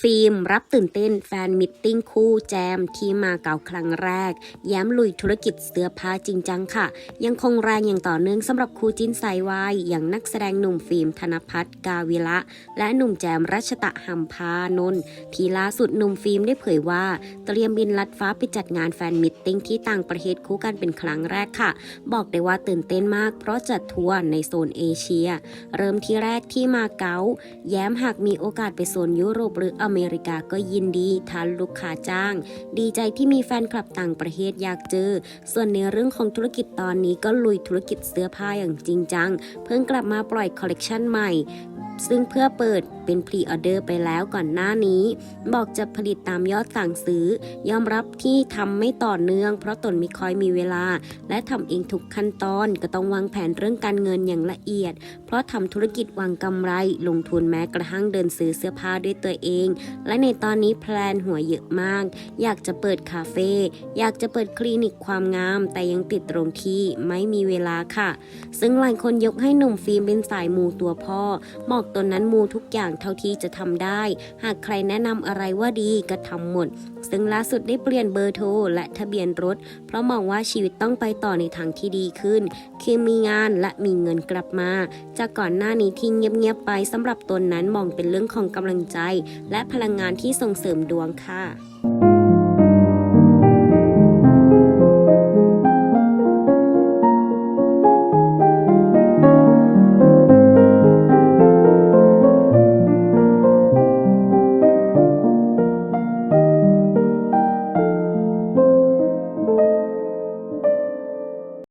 ฟิล์ม รับตื่นเต้นแฟนมิตติ้งคู่แจมที่มาเก่าครั้งแรก แย้มลุยธุรกิจเสื้อผ้าจริงจังค่ะ ยังคงแรงอย่างต่อเนื่องสำหรับคู่จิ้นสายวายอย่างนักแสดงหนุ่มฟิล์มธนพัฒน์กาวิละ และหนุ่มแจมรัชตะหัมพานนท์ที่ล่าสุดหนุ่มฟิล์มได้เผยว่า เตรียมบินลัดฟ้าไปจัดงานแฟนมิตติ้งที่ต่างประเทศคู่กันเป็นครั้งแรกค่ะ บอกได้ว่าตื่นเต้นมาก เพราะจัดทัวร์ในโซนเอเชีย เริ่มที่แรกที่มาเก๊าแย้มหากมีโอกาสไปโซนยุโรปหรืออเมอเมริกาก็ยินดีทานลูกค้าจ้าง ดีใจที่มีแฟนคลับต่างประเทศอยากเจอ ส่วนในเรื่องของธุรกิจตอนนี้ก็ลุยธุรกิจเสื้อผ้าอย่างจริงจัง เพิ่งกลับมาปล่อยคอลเลกชันใหม่ ซึ่งเพื่อเปิดเป็นพรีออเดอร์ไปแล้วก่อนหน้านี้ บอกจะผลิตตามยอดสั่งซื้อ ยอมรับที่ทำไม่ต่อเนื่อง เพราะตนไม่ค่อยมีเวลา และทำเองทุกขั้นตอนก็ต้องวางแผนเรื่องการเงินอย่างละเอียด เพราะทำธุรกิจวางกำไร ลงทุนแม้กระทั่งเดินซื้อเสื้อผ้าด้วยตัวเอง และในตอนนี้แพลนหัวเยอะมาก อยากจะเปิดคาเฟ่อยากจะเปิดคลินิกความงาม แต่ยังติดตรงที่ไม่มีเวลาค่ะ ซึ่งหลายคนยกให้หนุ่มฟิล์มเป็นสายมูตัวพ่อบอกตนนั้นมูทุกอย่างเท่าที่จะทำได้ หากใครแนะนำอะไรว่าดีก็ทำหมด ซึ่งล่าสุดได้เปลี่ยนเบอร์โทรและทะเบียนรถ เพราะมองว่าชีวิตต้องไปต่อในทางที่ดีขึ้น คือมีงานและมีเงินกลับมา จากก่อนหน้านี้ที่เงียบๆไปสำหรับตนนั้นมองเป็นเรื่องของกำลังใจ และพลังงานที่ส่งเสริมดวงค่ะ